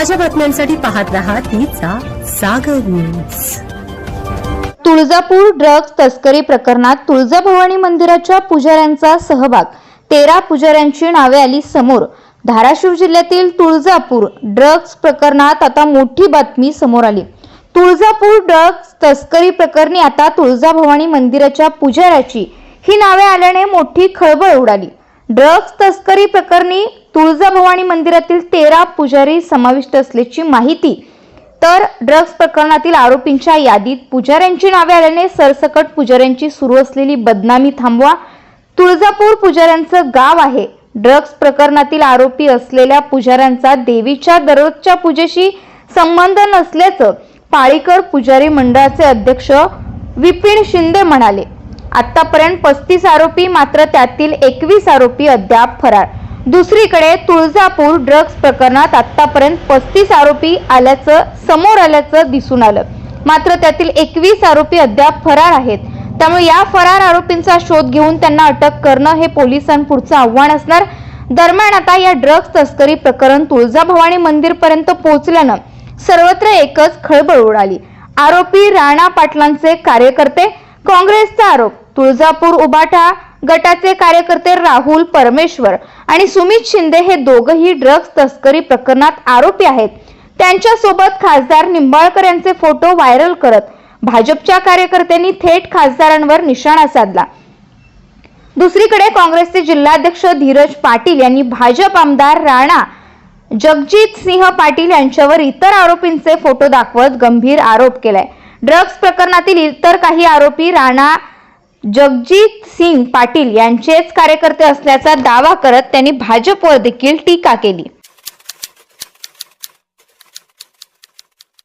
ताज्या बातम्यांसाठी पाहत रहा तिचा सागर न्यूज तुळजापूर ड्रग्ज तस्करी प्रकरणात तुळजाभवानी मंदिराच्या पुजाऱ्यांचा सहभाग. तेरा पुजाऱ्यांची नावे आली समोर. धाराशिव जिल्ह्यातील तुळजापूर ड्रग्ज प्रकरणात आता मोठी बातमी समोर आली. तुळजापूर ड्रग्ज तस्करी प्रकरणी आता तुळजाभवानी मंदिराच्या पुजाऱ्याची ही नावे आल्याने मोठी खळबळ उडाली. ड्रग्ज तस्करी प्रकरणी तुळजाभवानी मंदिरातील तेरा पुजारी समाविष्ट असल्याची माहिती. तर ड्रग्ज प्रकरणातील आरोपींच्या यादीत पुजाऱ्यांची नावे आल्याने सरसकट पुजाऱ्यांची सुरू असलेली बदनामी थांबवा. तुळजापूर पुजाऱ्यांचं गाव आहे. ड्रग्ज प्रकरणातील आरोपी असलेल्या पुजाऱ्यांचा देवीच्या दररोजच्या पूजेशी संबंध नसल्याचं पाळीकर पुजारी मंडळाचे अध्यक्ष विपिन शिंदे म्हणाले. आतापर्यंत पस्तीस आरोपी मात्र त्यातील एकवीस आरोपी अद्याप फरार. दुसरीकडे तुळजापूर ड्रग्ज प्रकरणात आतापर्यंत पस्तीस आरोपी आल्याचं समोर आल्याचं दिसून आलं. मात्र त्यातील एकवीस आरोपी अद्याप फरार आहेत. त्यामुळे या फरार आरोपींचा शोध घेऊन त्यांना अटक करणं हे पोलिसांपुढचं आव्हान असणार. दरम्यान आता या ड्रग्ज तस्करी प्रकरण तुळजाभवानी मंदिर पर्यंत पोहोचल्यानं सर्वत्र एकच खळबळ उडाली. आरोपी राणा पाटलांचे कार्यकर्ते काँग्रेसचा आरोप तुळजापूर उबाटा गटाचे कार्यकर्ते राहुल परमेश्वर आणि सुमित शिंदे हे दोघही ड्रग्ज तस्करी प्रकरणात आरोपी आहेत. त्यांच्यासोबत खासदार निंबाळकर यांचे फोटो व्हायरल करत भाजपच्या कार्यकर्त्यांनी थेट खासदारांवर निशाणा साधला. दुसरीकडे काँग्रेसचे जिल्हाध्यक्ष धीरज पाटील यांनी भाजप आमदार राणा जगजित सिंह पाटील यांच्यावर इतर आरोपींचे फोटो दाखवत गंभीर आरोप केलाय. ड्रग्ज प्रकरणातील इतर काही आरोपी राणा जगजित सिंग पाटील यांचेच कार्यकर्ते असल्याचा दावा करत त्यांनी भाजपवर देखील टीका केली.